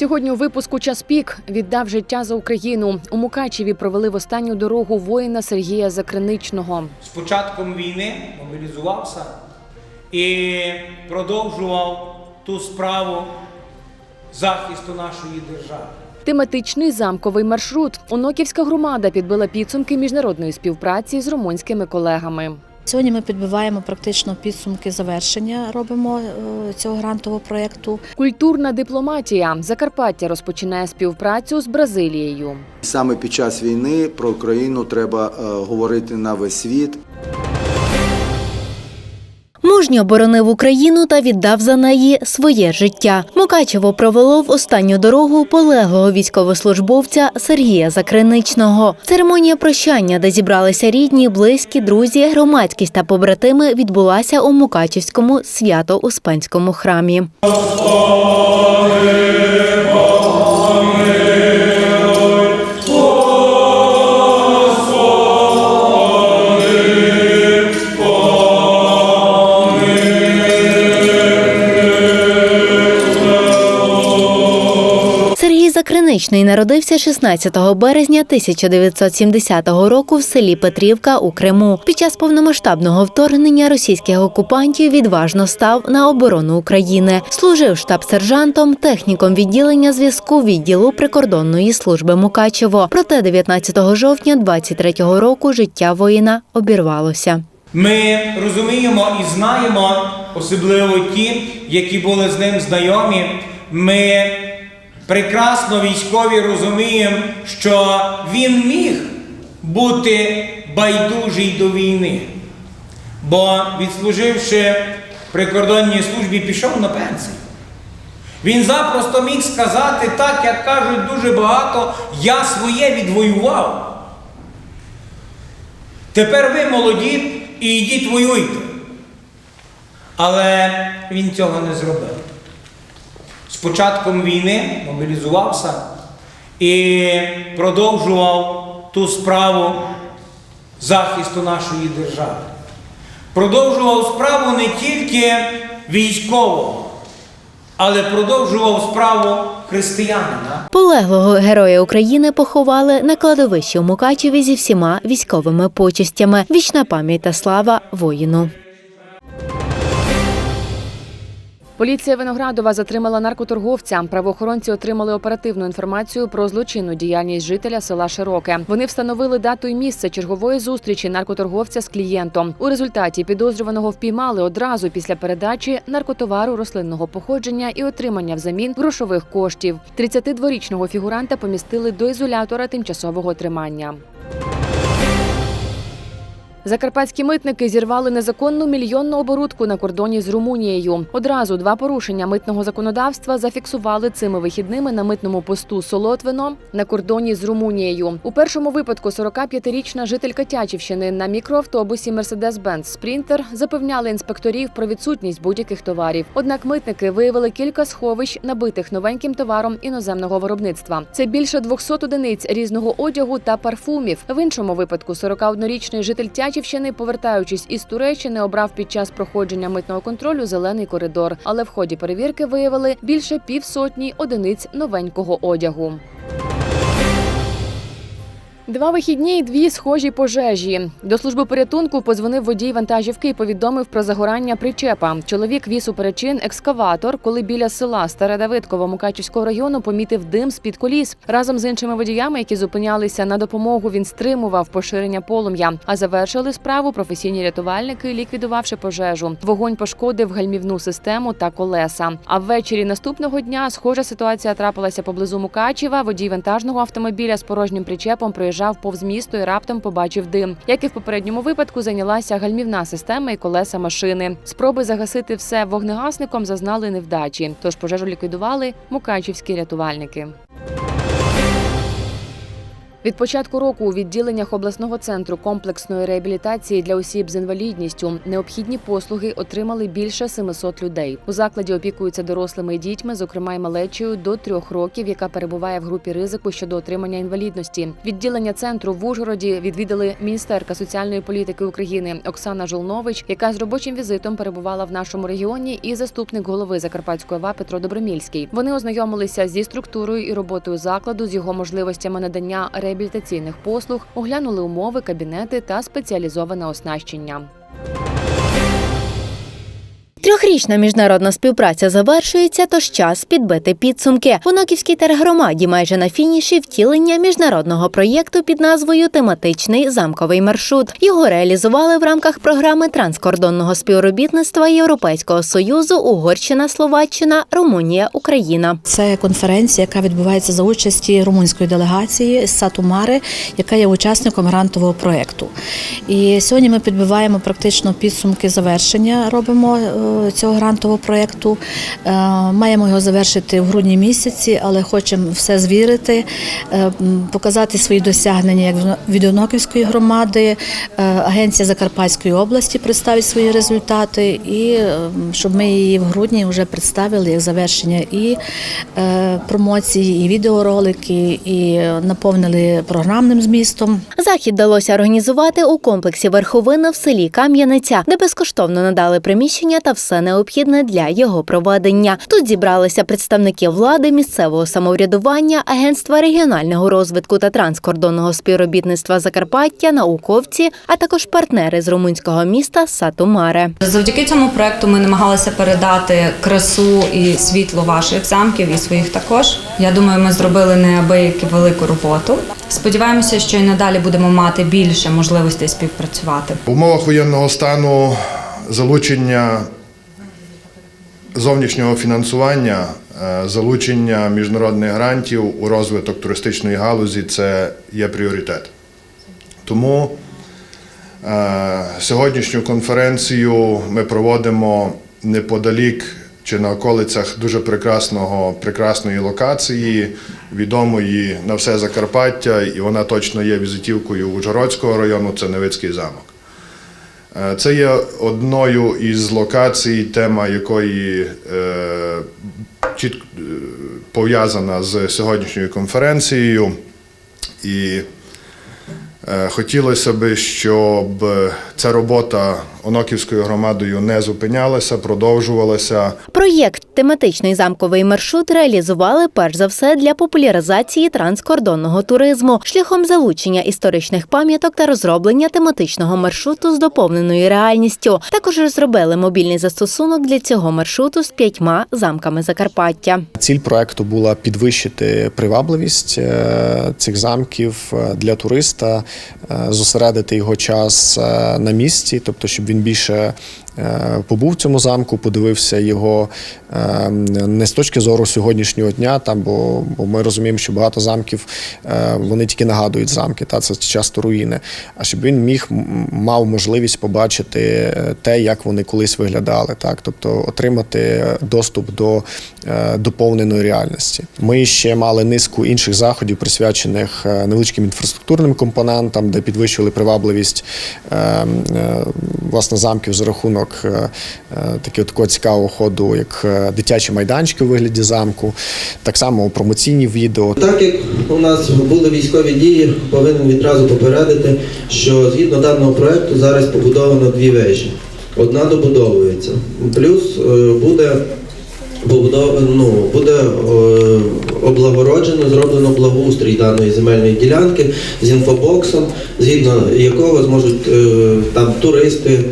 Сьогодні у випуску час пік віддав життя за Україну. У Мукачеві провели в останню дорогу воїна Сергія Закриничного. з початком війни мобілізувався і продовжував ту справу захисту нашої держави. Тематичний замковий маршрут. Оноківська громада підбила підсумки міжнародної співпраці з румунськими колегами. Сьогодні ми підбиваємо практично підсумки завершення. Робимо е, цього грантового проєкту. Культурна дипломатія. Закарпаття розпочинає співпрацю з Бразилією. Саме під час війни про Україну треба е, говорити на весь світ. Мужньо боронив Україну та віддав за неї своє життя. Мукачево провело в останню дорогу полеглого військовослужбовця Сергія Закриничного. Церемонія прощання, де зібралися рідні, близькі, друзі, громадськість та побратими, відбулася у Мукачівському свято-успенському храмі. Закриничний народився 16 березня 1970 року в селі Петрівка у Криму. Під час повномасштабного вторгнення російських окупантів відважно став на оборону України. Служив штаб-сержантом, техніком відділення зв'язку відділу прикордонної служби Мукачево. Проте 19 жовтня 23-го року життя воїна обірвалося. Ми розуміємо і знаємо, особливо ті, які були з ним знайомі. Ми прекрасно військові розуміємо, що він міг бути байдужий до війни. Бо, відслуживши прикордонній службі, пішов на пенсію. Він запросто міг сказати так, як кажуть дуже багато, я своє відвоював. Тепер ви молоді і йдіть воюйте. Але він цього не зробив. Початком війни мобілізувався і продовжував ту справу захисту нашої держави. Продовжував справу не тільки військового, але продовжував справу християнина. Полеглого героя України поховали на кладовищі у Мукачеві зі всіма військовими почестями. Вічна пам'ять та слава воїну. Поліція Виноградова затримала наркоторговця. Правоохоронці отримали оперативну інформацію про злочинну діяльність жителя села Широке. Вони встановили дату і місце чергової зустрічі наркоторговця з клієнтом. У результаті підозрюваного впіймали одразу після передачі наркотовару рослинного походження і отримання взамін грошових коштів. 32-річного фігуранта помістили до ізолятора тимчасового тримання. Закарпатські митники зірвали незаконну мільйонну оборудку на кордоні з Румунією. Одразу два порушення митного законодавства зафіксували цими вихідними на митному посту Солотвино на кордоні з Румунією. У першому випадку 45-річна жителька Тячівщини на мікроавтобусі Mercedes-Benz Sprinter запевняли інспекторів про відсутність будь-яких товарів. Однак митники виявили кілька сховищ, набитих новеньким товаром іноземного виробництва. Це більше 200 одиниць різного одягу та парфумів. В іншому випадку 41-річний житель Тячівщини, повертаючись із Туреччини, обрав під час проходження митного контролю зелений коридор. Але в ході перевірки виявили більше півсотні одиниць новенького одягу. Два вихідні і дві схожі пожежі. До служби порятунку позвонив водій вантажівки і повідомив про загорання причепа. Чоловік віз у перечин екскаватор, коли біля села Старе Давидково Мукачівського району помітив дим з-під коліс. Разом з іншими водіями, які зупинялися на допомогу, він стримував поширення полум'я. А завершили справу професійні рятувальники, ліквідувавши пожежу. Вогонь пошкодив гальмівну систему та колеса. А ввечері наступного дня схожа ситуація трапилася поблизу Мукачева. Водій вантажного автомобіля з порожнім причепом проїжджав повз місто і раптом побачив дим. Як і в попередньому випадку, зайнялася гальмівна система і колеса машини. Спроби загасити все вогнегасником зазнали невдачі. Тож пожежу ліквідували мукачівські рятувальники. Від початку року у відділеннях обласного центру комплексної реабілітації для осіб з інвалідністю необхідні послуги отримали більше 700 людей. У закладі опікуються дорослими і дітьми, зокрема й малечею до трьох років, яка перебуває в групі ризику щодо отримання інвалідності. Відділення центру в Ужгороді відвідали міністерка соціальної політики України Оксана Жолнович, яка з робочим візитом перебувала в нашому регіоні, і заступник голови Закарпатської ОВА Петро Добромільський. Вони ознайомилися зі структурою і роботою закладу, з його можливостями надання реабілітаційних послуг, оглянули умови, кабінети та спеціалізоване оснащення. Трьохрічна міжнародна співпраця завершується, тож час підбити підсумки. В Оноківській тергромаді майже на фініші втілення міжнародного проєкту під назвою Тематичний замковий маршрут. Його реалізували в рамках програми транскордонного співробітництва Європейського союзу Угорщина, Словаччина, Румунія, Україна. Це конференція, яка відбувається за участі румунської делегації Сатумари, яка є учасником грантового проєкту. І сьогодні ми підбиваємо практично підсумки завершення. Робимо е, цього грантового проєкту. Е, Маємо його завершити в грудні місяці, але хочемо все звірити, е, показати свої досягнення як від Оноківської громади, е, агенція Закарпатської області представить свої результати, і щоб ми її в грудні вже представили як завершення і промоції, і відеоролики, і наповнили програмним змістом. Захід вдалося організувати у комплексі верховина в селі Кам'яниця, де безкоштовно надали приміщення та все необхідне для його проведення. Тут зібралися представники влади, місцевого самоврядування, агентства регіонального розвитку та транскордонного співробітництва Закарпаття, науковці, а також партнери з румунського міста Сатумаре. Завдяки цьому проекту ми намагалися передати красу і світло ваших замків і своїх також. Я думаю, ми зробили неабияки велику роботу. Сподіваємося, що і надалі будемо мати більше можливостей співпрацювати. В умовах воєнного стану залучення зовнішнього фінансування, е, залучення міжнародних грантів у розвиток туристичної галузі це є пріоритет. Тому е, сьогоднішню конференцію ми проводимо неподалік чи на околицях дуже прекрасного, прекрасної локації, відомої на все Закарпаття, і вона точно є візитівкою Ужгородського району, це Невицький замок. Е, Це є одною із локацій, тема якої е, е, пов'язана з сьогоднішньою конференцією. І хотілося б, щоб ця робота Оноківською громадою не зупинялася, продовжувалася. Проєкт тематичний замковий маршрут реалізували перш за все для популяризації транскордонного туризму шляхом залучення історичних пам'яток та розроблення тематичного маршруту з доповненою реальністю. Також розробили мобільний застосунок для цього маршруту з п'ятьма замками Закарпаття. Ціль проекту була підвищити привабливість е, цих замків е, для туриста, е, зосередити його час е, на місці, тобто, щоб він більше е, побув в цьому замку, подивився його е, не з точки зору сьогоднішнього дня, там, бо, бо ми розуміємо, що багато замків е, вони тільки нагадують замки, та це часто руїни. А щоб він міг мав можливість побачити е, те, як вони колись виглядали, так тобто отримати доступ до е, доповненої реальності. Ми ще мали низку інших заходів, присвячених е, невеличким інфраструктурним компонентам, де підвищували привабливість е, е, власне замків за рахунок е, е, такого такого цікавого ходу, як е, дитячі майданчики у вигляді замку, так само промоційні відео. Так як у нас були військові дії, повинен відразу попередити, що згідно даного проекту зараз побудовано дві вежі. Одна добудовується. Плюс буде ну, буде облагороджено, зроблено благоустрій даної земельної ділянки з інфобоксом, згідно якого зможуть там туристи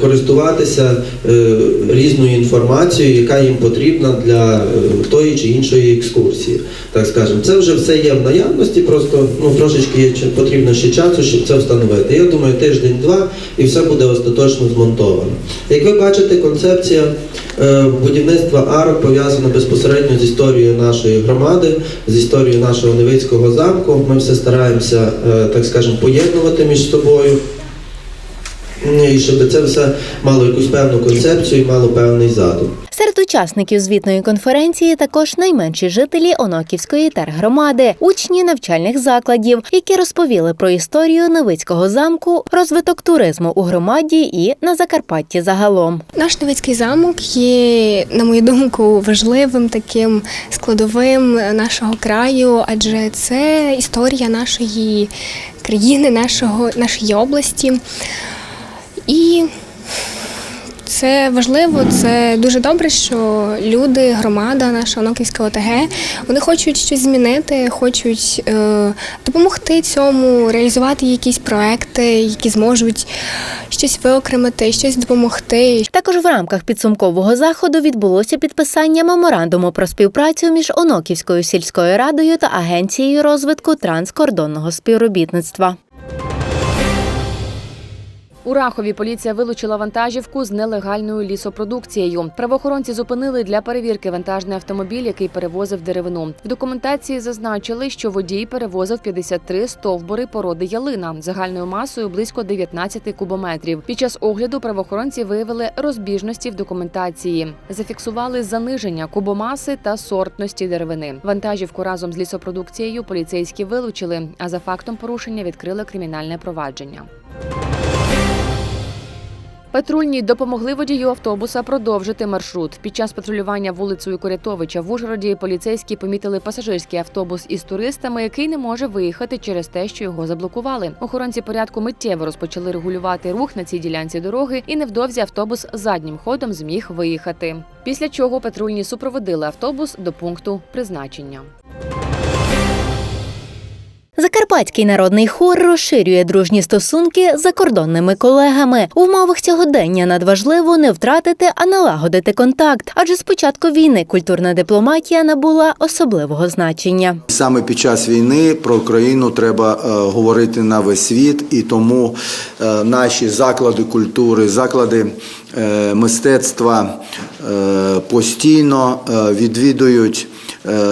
користуватися е, різною інформацією, яка їм потрібна для е, тої чи іншої екскурсії. Так скажемо, це вже все є в наявності, просто ну трошечки є потрібно ще часу, щоб це встановити. Я думаю, тиждень-два і все буде остаточно змонтовано. Як ви бачите, концепція е, будівництва арок пов'язана безпосередньо з історією нашої громади, з історією нашого Невицького замку. Ми все стараємося, е, так скажемо, поєднувати між собою. І щоб це все мало якусь певну концепцію і мало певний задум. Серед учасників звітної конференції також найменші жителі Оноківської тергромади, учні навчальних закладів, які розповіли про історію Новицького замку, розвиток туризму у громаді і на Закарпатті загалом. Наш Новицький замок є, на мою думку, важливим таким складовим нашого краю, адже це історія нашої країни, нашого, нашої області. І це важливо, це дуже добре, що люди, громада, наша Оноківська ОТГ, вони хочуть щось змінити, хочуть е, допомогти цьому, реалізувати якісь проекти, які зможуть щось виокремити, щось допомогти, Також в рамках підсумкового заходу відбулося підписання меморандуму про співпрацю між Оноківською сільською радою та агенцією розвитку транскордонного співробітництва. У Рахові поліція вилучила вантажівку з нелегальною лісопродукцією. Правоохоронці зупинили для перевірки вантажний автомобіль, який перевозив деревину. В документації зазначили, що водій перевозив 53 стовбури породи ялина загальною масою близько 19 кубометрів. Під час огляду правоохоронці виявили розбіжності в документації, зафіксували заниження кубомаси та сортності деревини. Вантажівку разом з лісопродукцією поліцейські вилучили, а за фактом порушення відкрили кримінальне провадження. Патрульні допомогли водію автобуса продовжити маршрут. Під час патрулювання вулицею Корятовича в Ужгороді поліцейські помітили пасажирський автобус із туристами, який не може виїхати через те, що його заблокували. Охоронці порядку миттєво розпочали регулювати рух на цій ділянці дороги, і невдовзі автобус заднім ходом зміг виїхати. Після чого патрульні супроводили автобус до пункту призначення. Закарпатський народний хор розширює дружні стосунки з закордонними колегами. У умовах сьогодення надважливо не втратити, а налагодити контакт. Адже з початку війни культурна дипломатія набула особливого значення. Саме під час війни про Україну треба е, говорити на весь світ, і тому е, наші заклади культури, заклади е, мистецтва постійно відвідують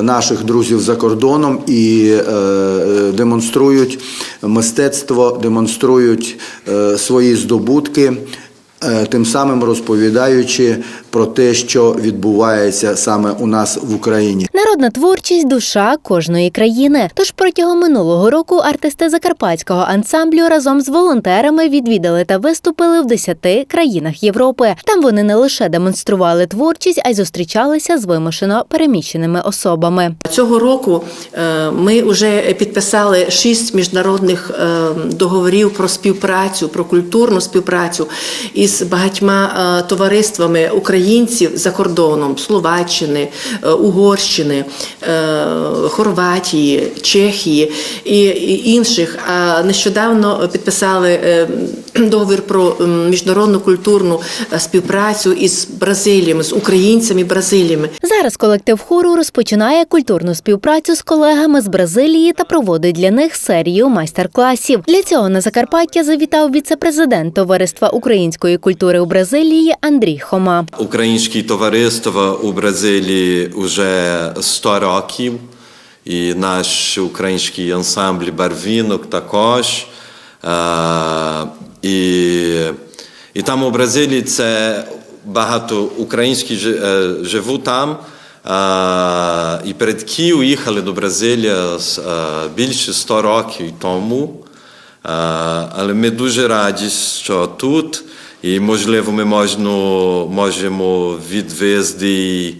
наших друзів за кордоном і е, е, демонструють мистецтво, демонструють е, свої здобутки. е, Тим самим розповідаючи про те, що відбувається саме у нас в Україні. Народна творчість душа кожної країни. Тож протягом минулого року артисти закарпатського ансамблю разом з волонтерами відвідали та виступили в 10 країнах Європи. Там вони не лише демонстрували творчість, а й зустрічалися з вимушено переміщеними особами. Цього року е, ми вже підписали шість міжнародних е, договорів про співпрацю, про культурну співпрацю із багатьма е, товариствами українців за кордоном Словаччини, Угорщини, е, Хорватії, Чехії і інших. А нещодавно підписали е, договір про міжнародну культурну е, співпрацю із Бразиліями, з українцями Бразиліями. Зараз колектив хору розпочинає культурну співпрацю з колегами з Бразилії та проводить для них серію майстер-класів. Для цього на Закарпаття завітав віце-президент товариства української культури у Бразилії Андрій Хома. Українське товариство у Бразилії вже 100 років, і наш український ансамбль барвінок також. Е, І, і там у Бразилії це багато українських жи- е, живуть там. Е, І предки уїхали до Бразилії з, е, більше 100 років тому. Е, Але ми дуже раді, що тут, і можливо, ми можна, можемо відвести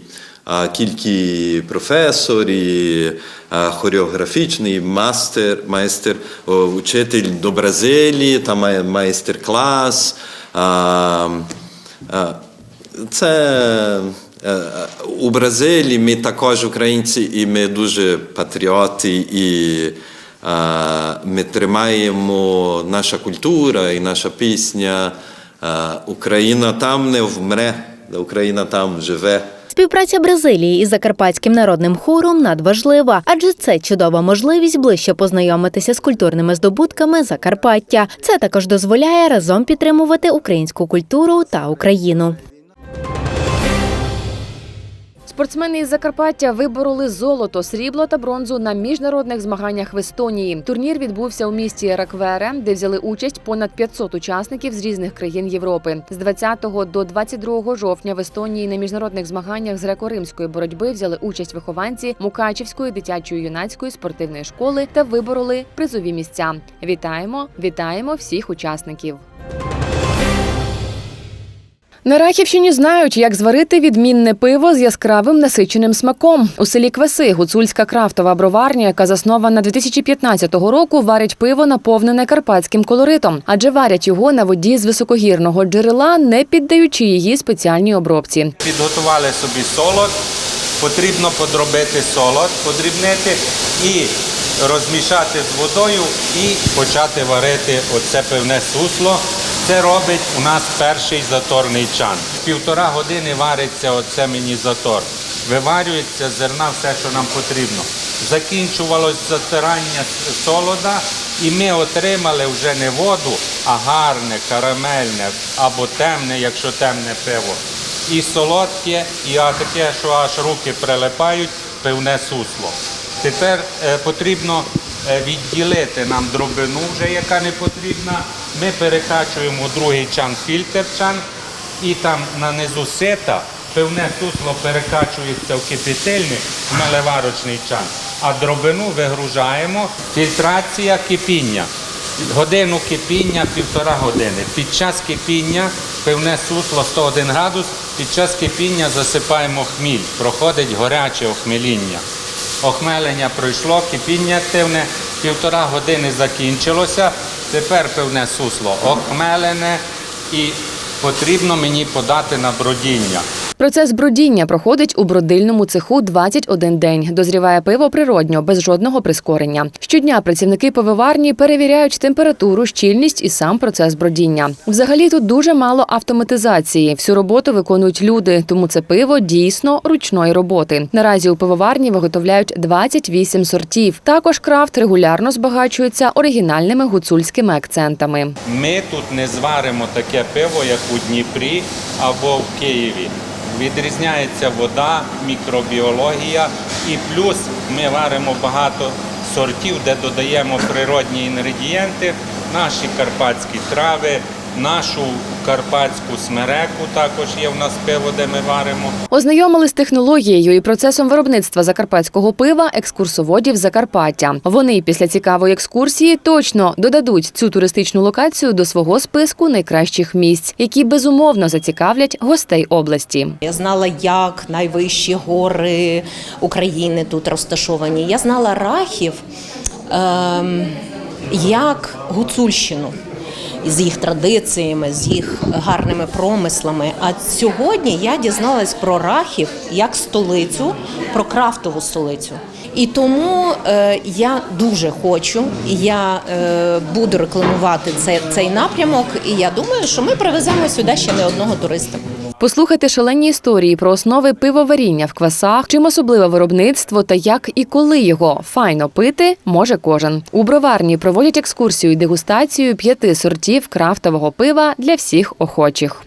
кілька професорів, е, хореографічний мастер, майстер, о, учитель до Бразилії, там майстер-клас. Е, е, Це е, у Бразилії ми також українці, і ми дуже патріоти, і ми тримаємо наша культура і наша пісня. Україна там не вмре, Україна там живе. Співпраця Бразилії із закарпатським народним хором надважлива, адже це чудова можливість ближче познайомитися з культурними здобутками Закарпаття. Це також дозволяє разом підтримувати українську культуру та Україну. Спортсмени із Закарпаття вибороли золото, срібло та бронзу на міжнародних змаганнях в Естонії. Турнір відбувся у місті Раквере, де взяли участь понад 500 учасників з різних країн Європи. З 20 до 22 жовтня в Естонії на міжнародних змаганнях з греко-римської боротьби взяли участь вихованці Мукачівської дитячої юнацької спортивної школи та вибороли призові місця. Вітаємо, вітаємо всіх учасників. На Рахівщині знають, як зварити відмінне пиво з яскравим насиченим смаком. У селі Квеси гуцульська крафтова броварня, яка заснована 2015 року, варить пиво, наповнене карпатським колоритом, адже варять його на воді з високогірного джерела, не піддаючи її спеціальній обробці. Підготували собі солод, потрібно подробити солод, подрібнити і розмішати з водою і почати варити оце пивне сусло. Це робить у нас перший заторний чан. Півтора години вариться оце мені затор. Виварюється зерна все, що нам потрібно. Закінчувалось затирання солода, і ми отримали вже не воду, а гарне, карамельне або темне, якщо темне пиво. І солодке, і таке, що аж руки прилипають, пивне сусло. Тепер е, потрібно відділити нам дробину, вже яка не потрібна. Ми перекачуємо другий чан фільтр чан, і там на низу сита пивне сусло перекачується в кипітельник, в наливарочний чан, а дробину вигружаємо. Фільтрація кипіння. Годину кипіння, півтора години. Під час кипіння пивне сусло 101 градус, під час кипіння засипаємо хміль, проходить горяче охмеління. Охмелення пройшло, кипіння активне, півтора години закінчилося. Тепер пивне сусло охмелене і потрібно мені подати на бродіння. Процес бродіння проходить у бродильному цеху 21 день. Дозріває пиво природньо, без жодного прискорення. Щодня працівники пивоварні перевіряють температуру, щільність і сам процес бродіння. Взагалі тут дуже мало автоматизації. Всю роботу виконують люди, тому це пиво дійсно ручної роботи. Наразі у пивоварні виготовляють 28 сортів. Також крафт регулярно збагачується оригінальними гуцульськими акцентами. Ми тут не зваримо таке пиво, як у Дніпрі або в Києві. Відрізняється вода, мікробіологія і плюс ми варимо багато сортів, де додаємо природні інгредієнти, наші карпатські трави, нашу карпатську смереку також є в нас пиво, де ми варимо. Ознайомили з технологією і процесом виробництва закарпатського пива екскурсоводів Закарпаття. Вони після цікавої екскурсії точно додадуть цю туристичну локацію до свого списку найкращих місць, які безумовно зацікавлять гостей області. Я знала, як найвищі гори України тут розташовані. Я знала Рахів ем, як Гуцульщину. З їх традиціями, з їх гарними промислами. А сьогодні я дізналась про Рахів як столицю, про крафтову столицю. І тому е, я дуже хочу, я е, буду рекламувати цей, цей напрямок. І я думаю, що ми привеземо сюди ще не одного туриста. Послухайте шалені історії про основи пивоваріння в квасах, чим особливе виробництво та як і коли його файно пити може кожен. У броварні проводять екскурсію і дегустацію п'яти сортів крафтового пива для всіх охочих.